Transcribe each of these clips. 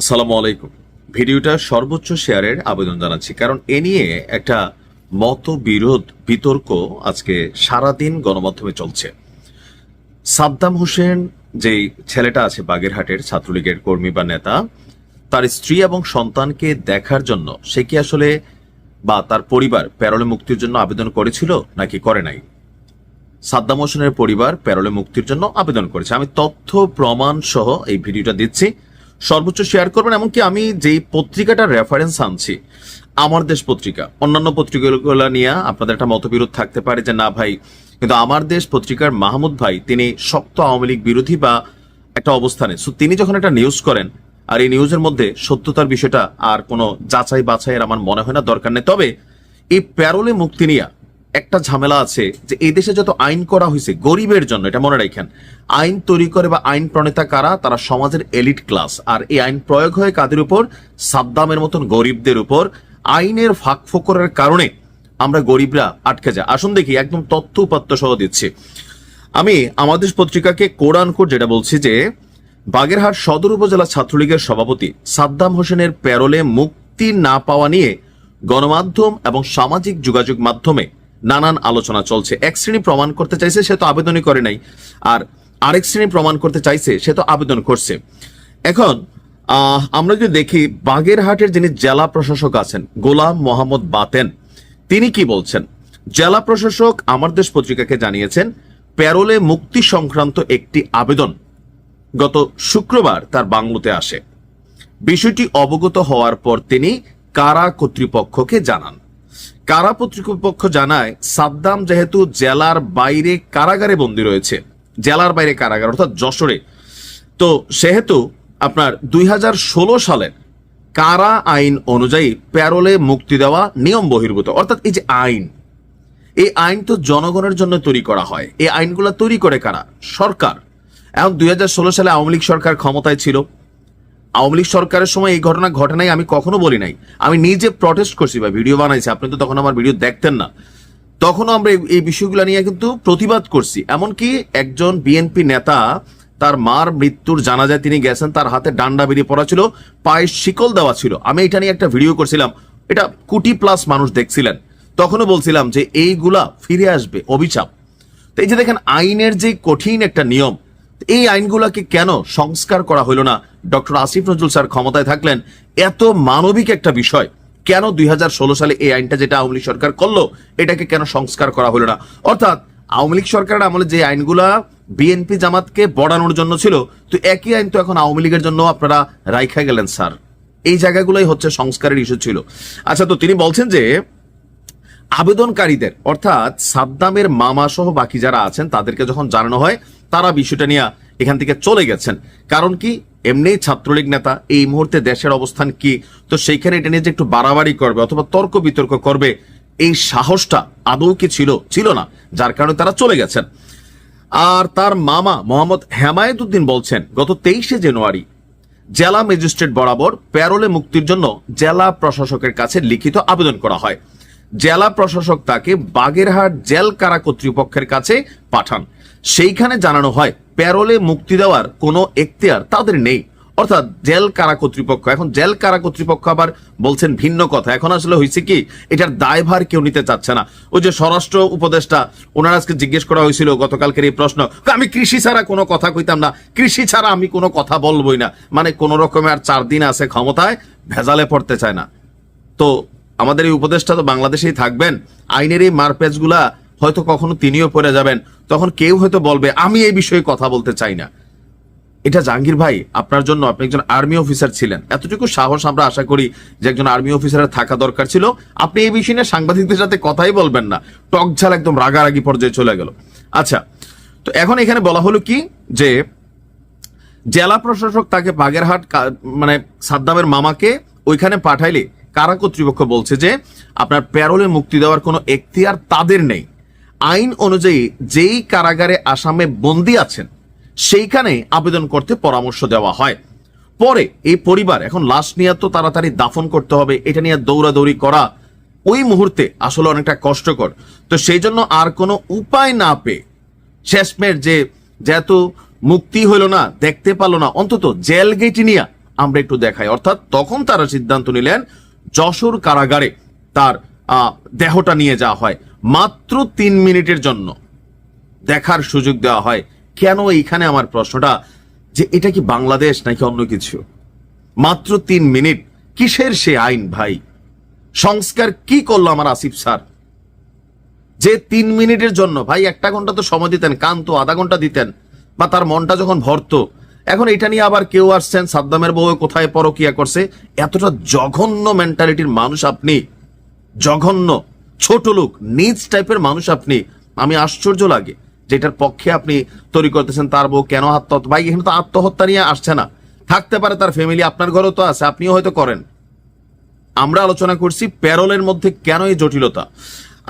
আসসালামু আলাইকুম। ভিডিওটা সর্বোচ্চ শেয়ারের আবেদন জানাচ্ছি, কারণ এ নিয়ে একটা মতবিরোধ, বিতর্ক আজকে সারাদিন গণমাধ্যমে চলছে। সাদ্দাম হোসেন যেই ছেলেটা আছে বাগেরহাটের ছাত্রলীগের কর্মী বা নেতা, তার স্ত্রী এবং সন্তানকে দেখার জন্য সে কি আসলে বা তার পরিবার প্যারোলে মুক্তির জন্য আবেদন করেছিল নাকি করে নাই? সাদ্দাম হোসেনের পরিবার প্যারোলে মুক্তির জন্য আবেদন করেছে। আমি তথ্য, প্রমাণ সহ এই ভিডিওটা দিচ্ছি। সর্বোচ্চ শেয়ার করবেন, এমনকি আমি যেই পত্রিকাটার রেফারেন্স আনছি, আমার দেশ পত্রিকা, অন্যান্য পত্রিকাগুলো নিয়ে আপনাদের একটা মতবিরোধ থাকতে পারে যে না ভাই, কিন্তু আমার দেশ পত্রিকার মাহমুদ ভাই, তিনি শক্ত আওয়ামী লীগ বিরোধী বা একটা অবস্থানে। সো তিনি যখন একটা নিউজ করেন, আর এই নিউজের মধ্যে সত্যতার বিষয়টা আর কোনো যাচাই বাছাইয়ের আমার মনে হয় না, দরকার নেই। তবে এই প্যারোলে মুক্তি নিয়ে একটা ঝামেলা আছে যে এই দেশে যত আইন করা হয়েছে গরিবের জন্য, এটা মনে রাখেন, আইন তৈরি করে বা আইন প্রণেতা কারা? তারা সমাজের এলিট ক্লাস। আর এই আইন প্রয়োগ হয় কাদের উপর? সাদ্দামের মতন গরিবদের উপর। আইনের ফাঁক ফোকরের কারণে আমরা গরিবরা আটকে যায় আসুন দেখি, একদম তথ্য উপাত্ত সহ দিচ্ছি। আমি আমাদের পত্রিকাকে কোরআন কোর যেটা বলছি যে, বাগেরহাট সদর উপজেলা ছাত্রলীগের সভাপতি সাদ্দাম হোসেনের প্যারোলে মুক্তি না পাওয়া নিয়ে গণমাধ্যম এবং সামাজিক যোগাযোগ মাধ্যমে নানান আলোচনা চলছে। এক শ্রেণি প্রমাণ করতে চাইছে, সে তো আবেদনই করে নাই। আর আরেক শ্রেণি প্রমাণ করতে চাইছে, সে তো আবেদন করছে। এখন আমরা যদি দেখি, বাগেরহাটের যিনি জেলা প্রশাসক আছেন, গোলাম মোহাম্মদ বাতেন, তিনি কি বলছেন? জেলা প্রশাসক আমার দেশ পত্রিকাকে জানিয়েছেন, প্যারোলে মুক্তি সংক্রান্ত একটি আবেদন গত শুক্রবার তার বাংলোতে আসে। বিষয়টি অবগত হওয়ার পর তিনি কারা কর্তৃপক্ষকে জানান। কারা কর্তৃপক্ষ জানায় সাদ্দাম যেহেতু জেলার বাইরে কারাগারে বন্দী রয়েছে। জেলার বাইরে কারাগার, অর্থাৎ যশোরে। তো সেহেতু আপনার দুই হাজার ষোলো সালের কারা আইন অনুযায়ী প্যারোলে মুক্তি দেওয়া নিয়ম বহির্ভূত, অর্থাৎ এই যে আইন, এই আইন তো জনগণের জন্য তৈরি করা হয়। এই আইনগুলো তৈরি করে কারা? সরকার। এখন দুই হাজার ষোলো সালে আওয়ামী লীগ সরকার ক্ষমতায় ছিল। আওয়ামী লীগ সরকারের সময় এই ঘটনা ঘটে নাই, আমি কখনো বলি নাই। আমি নিজে প্রটেস্ট করছি বা ভিডিও বানাইছি। আপনি তো তখন আমার ভিডিও দেখতেন না। তখনও আমরা এই- বিষয়গুলো নিয়ে কিন্তু প্রতিবাদ করছি। এমনকি একজন বিএনপি নেতা, তার মার মৃত্যুর জানাজায় তিনি গেছেন, তার হাতে ডান্ডা বেরিয়ে পড়া ছিল, পায়ে শিকল দেওয়া ছিল। আমি এটা নিয়ে একটা ভিডিও করছিলাম। এটা কোটি প্লাস মানুষ দেখছিলেন। তখনও বলছিলাম যে এইগুলা ফিরে আসবে, অভিশাপ। তো এই যে দেখেন, আইনের যে কঠিন একটা নিয়ম এই আইনগুলোকে কেন সংস্কার করা হলো না? ডক্টর আসিফ নজরুল স্যার ক্ষমতায় থাকলেন? এত মানবিক একটা বিষয়। কেন দুই হাজার ষোলো সালে এই আইনটা যেটা আওয়ামী লীগ সরকার করল, এটাকে কেন সংস্কার করা হলো না? অর্থাৎ, আওয়ামী লীগ সরকারের আমলে যে আইনগুলা বিএনপি জামাতকে বড়ানোর জন্য ছিল, তো একই আইন তো এখন আওয়ামী লীগের জন্য আপনারা রাইখা গেলেন, স্যার। এই জায়গাগুলোই হচ্ছে সংস্কারের ইস্যু ছিল। আচ্ছা তো তিনি বলছেন যে আবেদনকারীদের, অর্থাৎ সাদ্দামের মামা সহ বাকি যারা আছেন, তাদেরকে যখন জানানো হয়, তারা বিষয়টা নিয়ে এখান থেকে চলে গেছেন। কারণ কি? এমনি ছাত্রলীগ নেতা, এই মুহূর্তে দেশের অবস্থান কি? তো সেইখানে এটা নিয়ে যে একটু বাড়াবাড়ি করবে অথবা তর্ক বিতর্ক করবে, এই সাহসটা আদৌ কি ছিল? ছিল না, যার কারণে তারা চলে গেছেন। আর তার মামা মোহাম্মদ হেমায়েতুদ্দিন বলছেন, গত তেইশে জানুয়ারি, জেলা ম্যাজিস্ট্রেট বরাবর প্যারোলে মুক্তির জন্য জেলা প্রশাসকের কাছে লিখিত আবেদন করা হয়। জেলা প্রশাসক তাকে বাগেরহাট জেল কারা কর্তৃপক্ষের কাছে পাঠান। সেইখানে জানানো হয়, প্যারোলে মুক্তি দেওয়ার কোনো এখতিয়ার তাদের নেই। অর্থাৎ জেল কারা কর্তৃপক্ষ, এখন জেল কারা কর্তৃপক্ষ আবার বলছেন ভিন্ন কথা। এখন আসলে হয়েছে কি, এটার দায়ভার কেউ নিতে চাচ্ছে না। ওই যে স্বরাষ্ট্র উপদেষ্টা, ওনার আজকে জিজ্ঞেস করা হয়েছিল গতকালকের এই প্রশ্ন, আমি কৃষি ছাড়া কোনো কথা কইতাম না। কৃষি ছাড়া আমি কোনো কথা বলবই না। মানে কোনো রকমের আর চার দিন আছে ক্ষমতায়, ভেজালে পড়তে চায় না। তো আমাদের এই উপদেষ্টা তো বাংলাদেশেই থাকবেন। আইনের এই মারপ্যাচগুলা হয়তো কখনো তিনিও পড়ে যাবেন। তখন কেউ হয়তো বলবে, আমি এই বিষয়ে কথা বলতে চাই না। এটা জাহাঙ্গীর ভাই, আপনার জন্য আপনি একজন আর্মি অফিসার ছিলেন। এতটুকু সাহস আমরা আশা করি যে একজন আর্মি অফিসারের থাকা দরকার ছিল। আপনি এই বিষয় নিয়ে সাংবাদিকদের সাথে কথাই বলবেন না। টকঝাল একদম রাগারাগি পর্যায়ে চলে গেল। আচ্ছা তো এখন এখানে বলা হলো কি যে, জেলা প্রশাসক তাকে বাগেরহাট মানে সাদ্দামের মামাকে ওইখানে পাঠাইলে কারা কর্তৃপক্ষ বলছে যে আপনার প্যারোলে মুক্তি দেওয়ার কোনো এখতিয়ার তাদের নেই। আইন অনুযায়ী যেই কারাগারে আসামে বন্দী আছেন, সেইখানে আবেদন করতে পরামর্শ দেওয়া হয়। পরে এই পরিবার, এখন লাশ নিয়ে তো তাড়াতাড়ি দাফন করতে হবে, এটা নিয়ে দৌড়াদৌড়ি করা, ওই মুহূর্তে আসলে অনেকটা কষ্টকর। তো সেই জন্য আর কোনো উপায় না পেয়ে শেষমের যে যেহেতু মুক্তি হইল না, দেখতে পারল না, অন্তত জেল গেট নিয়ে আমরা একটু দেখাই। অর্থাৎ তখন তারা সিদ্ধান্ত নিলেন যশোর কারাগারে তার দেহটা নিয়ে যাওয়া হয়। মাত্র তিন মিনিটের জন্য দেখার সুযোগ দেওয়া হয়। কেন এইখানে আমার প্রশ্নটা? যে এটা কি বাংলাদেশ নাকি অন্য কিছু? মাত্র তিন মিনিট। কিসের সে আইন ভাই? সংস্কার কি করল আমার আসিফ স্যার? যে তিন মিনিটের জন্য, ভাই, একটা ঘণ্টা তো সময় দিতেন, কান তো আধা ঘণ্টা দিতেন, বা তার মনটা যখন ভরতো এখন এটা নিয়ে আবার কেউ আসছেন, সাদ্দামের বউ কোথায় পরকিয়া করছে? এতটা জঘন্য মেন্টালিটির মানুষ আপনি। জঘন্য, ছোট লোক, নিজ টাইপের মানুষ আপনি। আমি আশ্চর্য লাগে যেটার পক্ষে আপনি তৈরি করতেছেন তার বউ কেন আত্মহত্যা, ভাই, এখানে তো আত্মহত্যা নিয়ে আসছে না। থাকতে পারে তার ফ্যামিলি আপনার ঘরেও তো আছে, আপনিও হয়তো করেন। আমরা আলোচনা করছি প্যারোলের মধ্যে কেন এই জটিলতা?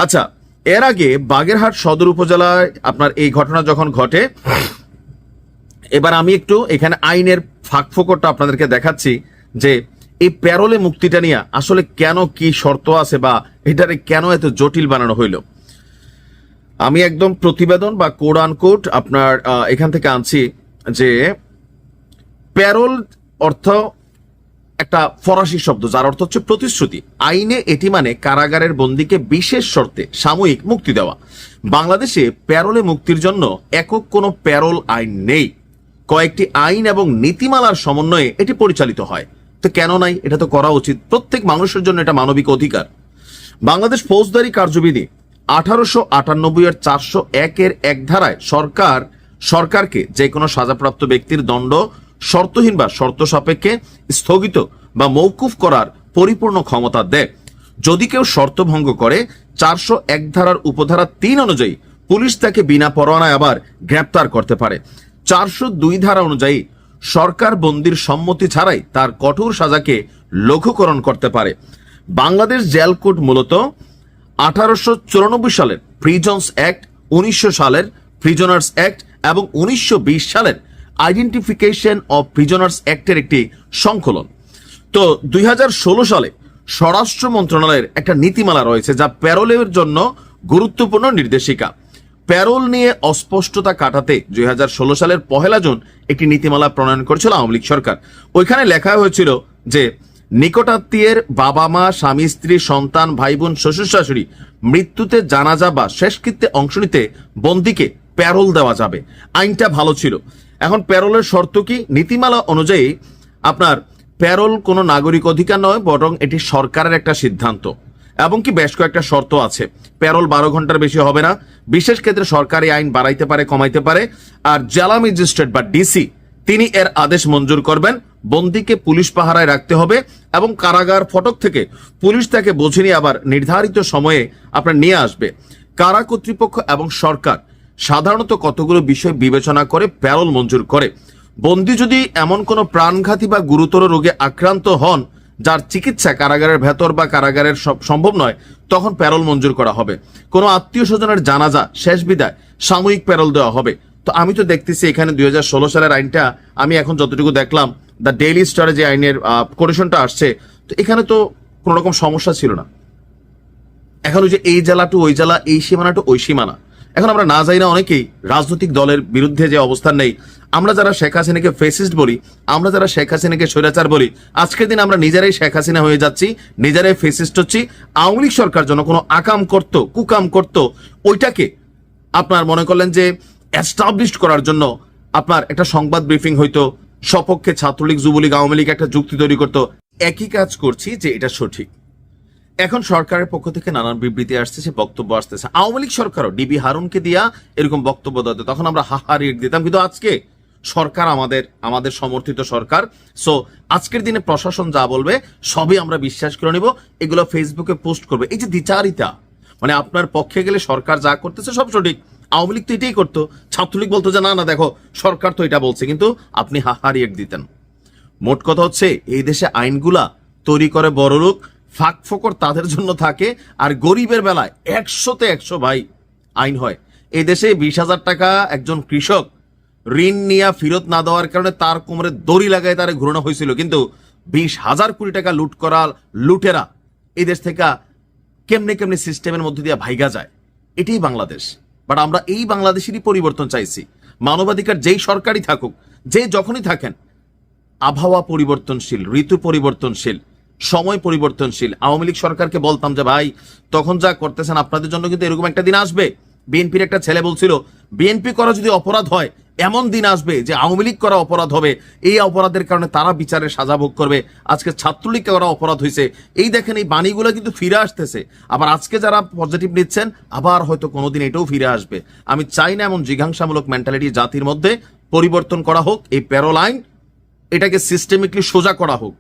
আচ্ছা এর আগে বাগেরহাট সদর উপজেলায় আপনার এই ঘটনা যখন ঘটে এবার আমি একটু এখানে আইনের ফাঁকফোকরটা আপনাদেরকে দেখাচ্ছি যে এই প্যারোলে মুক্তিটা নিয়ে আসলে কেন কি শর্ত আছে বা এটারে কেন এত জটিল বানানো হইল? আমি একদম প্রতিবেদন বা কোড আনকোড আপনার এখান থেকে আনছি যে প্যারোল অর্থ একটা ফরাসি শব্দ, যার অর্থ হচ্ছে প্রতিশ্রুতি। আইনে এটি মানে কারাগারের বন্দীকে বিশেষ শর্তে সাময়িক মুক্তি দেওয়া। বাংলাদেশে প্যারোলে মুক্তির জন্য একক কোনো প্যারোল আইন নেই। কয়েকটি আইন এবং নীতিমালার সমন্বয়ে এটি পরিচালিত হয়। তো কেন নাই? এটা তো করা উচিত। প্রত্যেক মানুষের জন্য এটা মানবিক অধিকার। বাংলাদেশ ফৌজদারি কার্যবিধি আঠারোশো আটানব্বই এর চারশো একের এক ধারায় সরকার, সরকারকে যে কোনো সাজাপ্রাপ্ত ব্যক্তির দণ্ড, শর্তহীন বা শর্ত সাপেক্ষে স্থগিত বা মৌকুফ করার পরিপূর্ণ ক্ষমতা দেয়। যদি কেউ শর্ত ভঙ্গ করে, চারশো এক ধারার উপধারা তিন অনুযায়ী পুলিশ তাকে বিনা পরোয়ানায় আবার গ্রেপ্তার করতে পারে। চারশো দুই ধারা অনুযায়ী সরকার বন্দির সম্মতি ছাড়াই তার কঠোর সাজাকে লঘুকরণ করতে পারে। বাংলাদেশ জেল কোড মূলত আঠারোশো চুরানব্বই সালের প্রিজনস অ্যাক্ট উনিশশো সালের প্রিজনার্স অ্যাক্ট এবং উনিশশো বিশ সালের আইডেন্টিফিকেশন অব প্রিজনার্স অ্যাক্টের একটি সংকলন। তো দুই হাজার ষোলো সালে স্বরাষ্ট্র মন্ত্রণালয়ের একটা নীতিমালা রয়েছে যা প্যারোলের জন্য গুরুত্বপূর্ণ নির্দেশিকা। প্যারোল নিয়ে অস্পষ্টতা কাটাতে দুই হাজার ষোলো সালের পহেলা জুন একটি নীতিমালা প্রণয়ন করেছিল আওয়ামী লীগ সরকার। ওইখানে লেখা হয়েছিল যে, নিকটাত্মীয়ের বাবা মা, স্বামী, স্ত্রী, সন্তান ভাই বোন শ্বশুর, শাশুড়ি মৃত্যুতে জানাজা বা শেষকৃত্যে অংশ নিতে বন্দিকে প্যারোল দেওয়া যাবে। আইনটা ভালো ছিল। এখন প্যারোলের শর্ত কি? নীতিমালা অনুযায়ী আপনার প্যারোল কোনো নাগরিক অধিকার নয়, বরং এটি সরকারের একটা সিদ্ধান্ত। এবং কি বেশ কয়েকটা শর্ত আছে। প্যারোল বারো ঘণ্টার বেশি হবে না। বিশেষ ক্ষেত্রে সরকারি আইন বাড়াইতে পারে, কমাইতে পারে। আর জেলা ম্যাজিস্ট্রেট বা ডিসি, তিনি এর আদেশ মঞ্জুর করবেন। বন্দীকে পুলিশ পাহারায় রাখতে হবে এবং কারাগার ফটক থেকে পুলিশ তাকে বোঝে নিয়ে আবার নির্ধারিত সময়ে আপনার নিয়ে আসবে। কারা কর্তৃপক্ষ এবং সরকার সাধারণত কতগুলো বিষয় বিবেচনা করে প্যারোল মঞ্জুর করে? বন্দী যদি এমন কোনো প্রাণঘাতী বা গুরুতর রোগে আক্রান্ত হন যার চিকিৎসা কারাগারের ভেতর বা কারাগারের সম্ভব নয়, তখন প্যারোল মঞ্জুর করা হবে। কোনো আত্মীয় স্বজনের জানাজা, শেষ বিদায়, সাময়িক প্যারোল দেওয়া হবে। তো আমি তো দেখতেছি এখানে দুই হাজার ষোলো সালের আইনটা আমি এখন যতটুকু দেখলাম, দ্য ডেইলি স্টারে যে আইনের কোটেশনটা আসছে, তো এখানে তো কোনো রকম সমস্যা ছিল না। এখন ওই যে এই জেলা টু ওই জেলা, এই সীমানা টু ওই সীমানা। এখন আমরা না যাই না অনেকেই, রাজনৈতিক দলের বিরুদ্ধে যে অবস্থান নেই আমরা যারা শেখ হাসিনাকে ফেসিস্ট বলি, আমরা যারা শেখ হাসিনাকে স্বৈরাচার বলি, আজকের দিন আমরা নিজেরাই শেখ হাসিনা হয়ে যাচ্ছি, নিজেরাই ফেসিস্ট হচ্ছি। আওয়ামী লীগ সরকার যেন কোনো আকাম করত, কুকাম করত, ওইটাকে আপনার মনে করলেন যে এস্টাবলিশ করার জন্য আপনার একটা সংবাদ ব্রিফিং হইতো, সপক্ষে ছাত্রলীগ, যুবলীগ, আওয়ামী লীগ একটা যুক্তি তৈরি করতো। একই কাজ করছি যে এটা সঠিক। এখন সরকারের পক্ষ থেকে নানান বিবৃতি আসতেছে বক্তব্য আসতেছে। আওয়ামী লীগ সরকারও ডিবি হারুনকে দিয়া এরকম বক্তব্য দিত তখন আমরা হাহা রেট দিতাম। কিন্তু আজকে সরকার আমাদের আমাদের সমর্থিত সরকার। সো আজকের দিনে প্রশাসন যা বলবে, সবই আমরা বিশ্বাস করে নিব, এগুলো ফেসবুকে পোস্ট করবে। এই যে দ্বিচারিতা মানে আপনার পক্ষে গেলে সরকার যা করতেছে সব সঠিক, আওয়ামী লীগ তো এটাই করতো, ছাত্রলীগ বলতো যে, না না, দেখো, সরকার তো এটা বলছে। কিন্তু আপনি হাহা রিয়েক্ট দিতেন। মোট কথা হচ্ছে, এই দেশে আইনগুলা তৈরি করে বড় লোক, ফাঁক ফোকর তাদের জন্য থাকে, আর গরিবের বেলায় একশোতে একশো ভাই আইন হয়। এই দেশে বিশ হাজার টাকা একজন কৃষক ঋণ নিয়ে ফেরত না দেওয়ার কারণে তার কোমরে দড়ি লাগায় তার ঘুরানো হয়েছিল। কিন্তু বিশ হাজার কোটি টাকা লুট করা লুটেরা এই দেশ থেকে কেমনে কেমনে সিস্টেমের মধ্যে দিয়ে ভাইগা যায়? এটাই বাংলাদেশ। বাট আমরা এই বাংলাদেশেরই পরিবর্তন চাইছি। মানবাধিকার যেই সরকারই থাকুক, যে যখনই থাকেন, আবহাওয়া পরিবর্তনশীল, ঋতু পরিবর্তনশীল, সময় পরিবর্তনশীল, আওয়ামী লীগ সরকারকে বলতাম যে, ভাই, তখন যা করতেছেন আপনাদের জন্য কিন্তু এরকম একটা দিন আসবে। বিএনপির একটা ছেলে বলছিল, বিএনপি করা যদি অপরাধ হয় এমন দিন আসবে যে আওয়ামী লীগ করা অপরাধ হবে। এই অপরাধের কারণে তারা বিচারে সাজা ভোগ করবে। আজকে ছাত্রলীগ করা অপরাধ হয়েছে এই দেখেন, এই বাণীগুলো কিন্তু ফিরে আসতেছে। আবার আজকে যারা পজিটিভ নিচ্ছেন, আবার হয়তো কোনোদিন এটাও ফিরে আসবে। আমি চাই না এমন জিঘাংসামূলক মেন্টালিটি জাতির মধ্যে পরিবর্তন করা হোক। এই প্যারোলাইন, এটাকে সিস্টেমিকলি সোজা করা হোক।